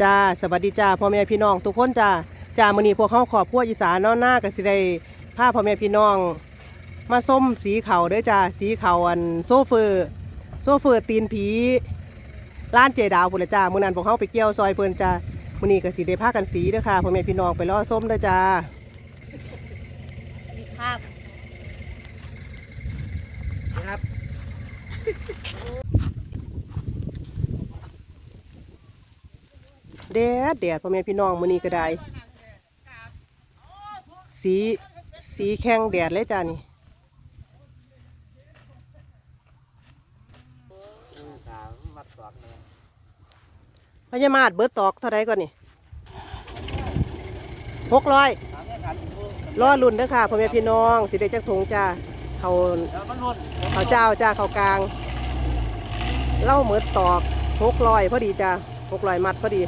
จ้าสวัสดีจ้าพ่อแม่พี่น้อง ทุกคนจ้าจ้ามื้อนี้พวกเขาขอบครัวอีสานเนอนหน้าก็สิได้พาพ่อแม่พี่น้อง มาส้มสีเขาวเด้อจ้าสีเขาวอันโซเฟอร์โซเฟอร์ตีนผีร้านเจดาวพุ่นละจ้ามื้อนั้นพวกเขาไปเกี่ยวซอยเพิ่นจ้ามื้อนี้ก็สิได้พากันสีเด้อค่ะพ่อแม่พี่น้องไปรอส้มเด้อจ้ามีครับครับ แดดแดดพ่อแม่พี่น้องมื้อนี้ก็ได้ สีสีแข็งแดดเลยจ้านี่พญามาดเบิดตอกเท่าไรก่อนนี่หกร้อยรอรุ่นเด้อค่ะพ่อแม่พี่น้องสิได้จักถุงจ้าเขาเขาเจ้าจ้าเขากลางเล่าเหมือตอกหกร้อยพอดีจ้าหกร้อยมัดพอดี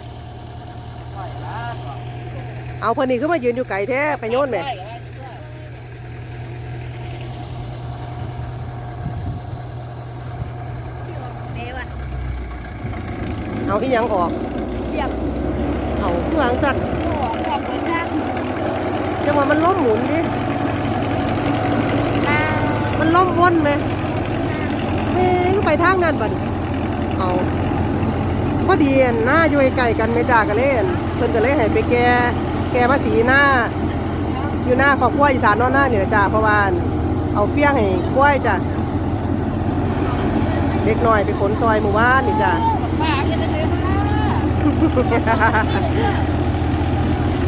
เอาพอดีขึ้นมายืนอยู่ไก่แท้ไปโยนไหมเอาที่ยังออกเทียบเอาข้างหลังสัตว์หัวความกระชากจังหวะมันล้มหมุนดิมันล้มวนไหมเฮ้ยไปทางนั้นบัดเอาพอดีนหน้าอยู่ไกลกันไม่จากกันเล่น เพิ่นก็เลยให้ไปแก้แก้ภาษีหน้า อยู่หน้าขอบกล้วอีสานนอนหน้านี่นะจ้าเพราะว่าเอาเฟี้ยงให้กล้วยจ้ะเด็กหน่อยไปขนซอยหมู่บ้านนี่จ้ะป้าจะได้เลยมา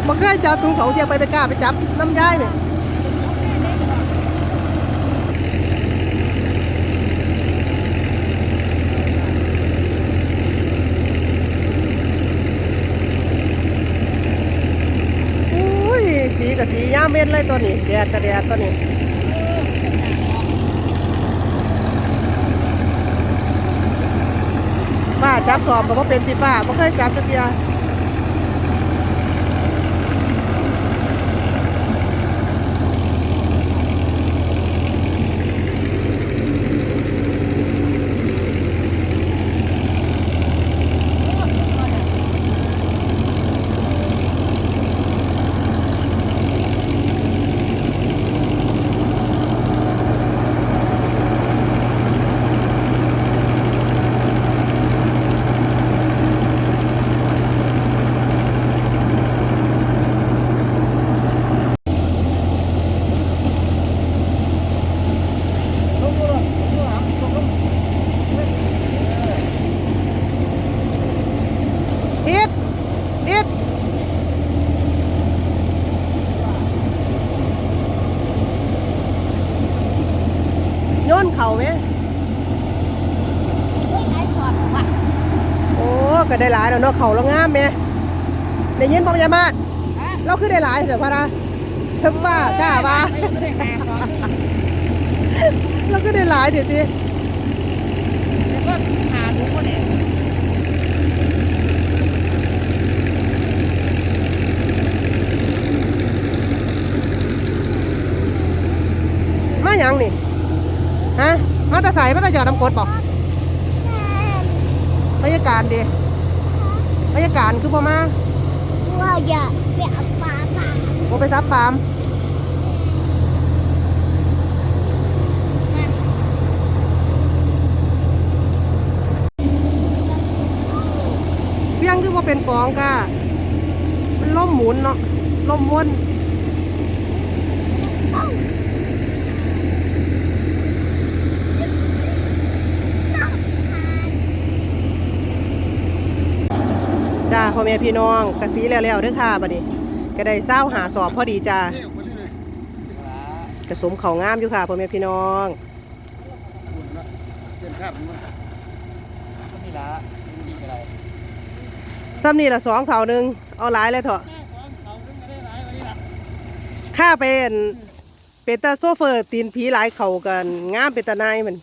บ่เคยจับถุงเขาเทียบไปไปกล้าไปจับน้ำย้ายเนี่ยสีกับสีย่า เม็ดเลยตัวนี้แดดกับแดดตัวนี้ป้าจับสอบกับว่าเป็นติป้าไม่เคยจับจักเดีย ทิศ ทิศโยนเข่าไหมเฮ้ยไอ้สอดว่ะโอ้ก็ได้หลายแล้วเนาะเข่าเรางามไหมได้ยินบ่ยามาศฮะเราคือได้หลายเสียพะนะถึงว่ากล้าว่าไม่ได้หาสอดเราก็ได้หลายเดี๋ยวสิ แล้วก็หาดูคนเนี่ย มา หยังนี่ฮะมาแตะใส่มาแตะหยอดน้ำกรดบอกพยาการดีพยาการคือพ่อมาว่าอย่าไปเอาปลาปลาโอไปซับฟาร์มเพียงคือว่าเป็นฟองก้ามันล่มหมุนเนาะล่มม้วน พ่อแม่พี่น้องกระสีแล้วๆเด้อค่ะบัดนี้ก็ได้เศร้าหาสอบพอดีจ้ากระสมเขางามอยู่ค่ะพ่อแม่พี่น้องเกินครับมันก็มีละมีอะไรซ้ำนี่ละสองเท่าหนึงเอาหลายเลยเถอะข้าเป็นเป็นตาโซเฟอร์ตีนผีหลายเขากันงามเป็นตานายมัน